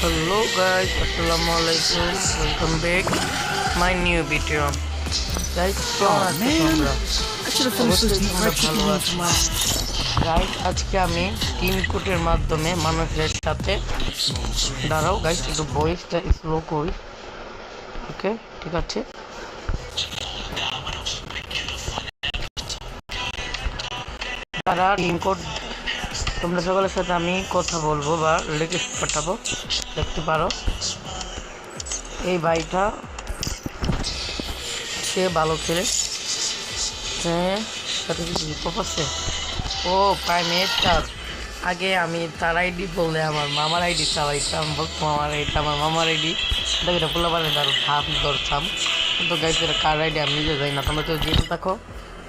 Hello guys, Assalamu alaikum. Welcome back. My new video. Guys, কেমন আছো তোমরা? I should have finished অবশ্যই this deep তোমরা fried chicken ভালো wing আছো। from last. Guys, আজকে আমি তিন কোটের মাধ্যমে মানুষের সাথে দাঁড়াও গাইস একটু ভয়েসটা স্লো করি ওকে ঠিক আছে তারা তিন কোট তোমরা সকলের সাথে আমি কথা বলব বা রিকোয়েস্ট পাঠাবো, দেখতে পারো। এই ভাইটা, সে ভালো ছেলে। সাথে কি হিপহপ আছে ও প্রাইম মিনিস্টার আগে আমি তার আইডি বললে আমার মামার আইডি চালাইতাম, বলতো মামার আইডি আমার মামার আইডি দেখো, এটা পারে ধর ভাব ধরতাম। কিন্তু এটা কার আইডি আমি নিজে যাই না, তোমরা তো জেনে থাকো।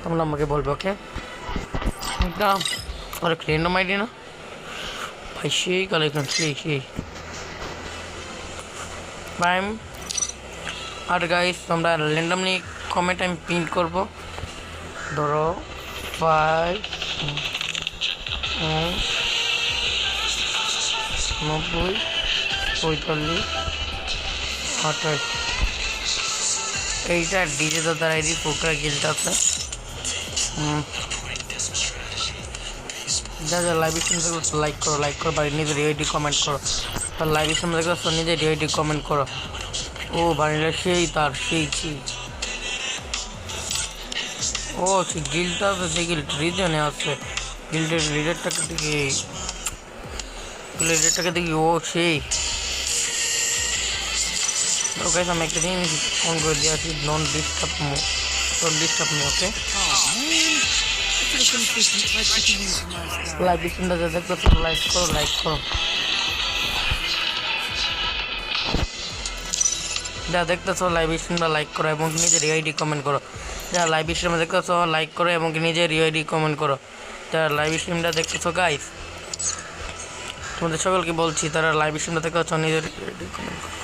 তোমরা আমাকে বলবে ওকে এটা আইডি না? ভাই, সেই কালেকশন সেই সেই। প্রাইম আর গাইস তোমরা র্যান্ডমলি কমেন্ট আমি প্রিন্ট করব। ধরো ফাইভ নব্বই, পঁয়তাল্লিশ, আঠাশ। এইটা ডিজে দাদার আইডি পোকরা গিল্ট আছে। যা যা লাইভ স্ট্রিম দেখো লাইক করো লাইক করো, বাড়ি নিজের আইডি কমেন্ট করো। আর লাইভ স্ট্রিম দেখো তো নিজের আইডি কমেন্ট করো। ও বাড়িটা সেই তার, সেই সেই ও, সে গিল্ডটা আছে সেই গিল্ড রিজনে আছে। গিল্ডের লিডারটাকে দেখি লিডারটাকে দেখি, ও সেই। গাইস আমি একটা জিনিস ফোন করে দিয়ে আছি non disturb non disturb me okay live স্ট্রিমটা দেখো তো লাইক করো লাইক করো যা দেখতেছো লাইভ স্ট্রিমটা লাইক করো এবং নিজের আইডি কমেন্ট করো যারা লাইভ স্ট্রিমে দেখতেছো লাইক করো এবং নিজের আইডি কমেন্ট করো যারা লাইভ স্ট্রিমটা দেখতেছো গাইস তোমাদের সকলকে বলছি তারা লাইভ স্ট্রিমটা দেখতেছো নিজের আইডি কমেন্ট করো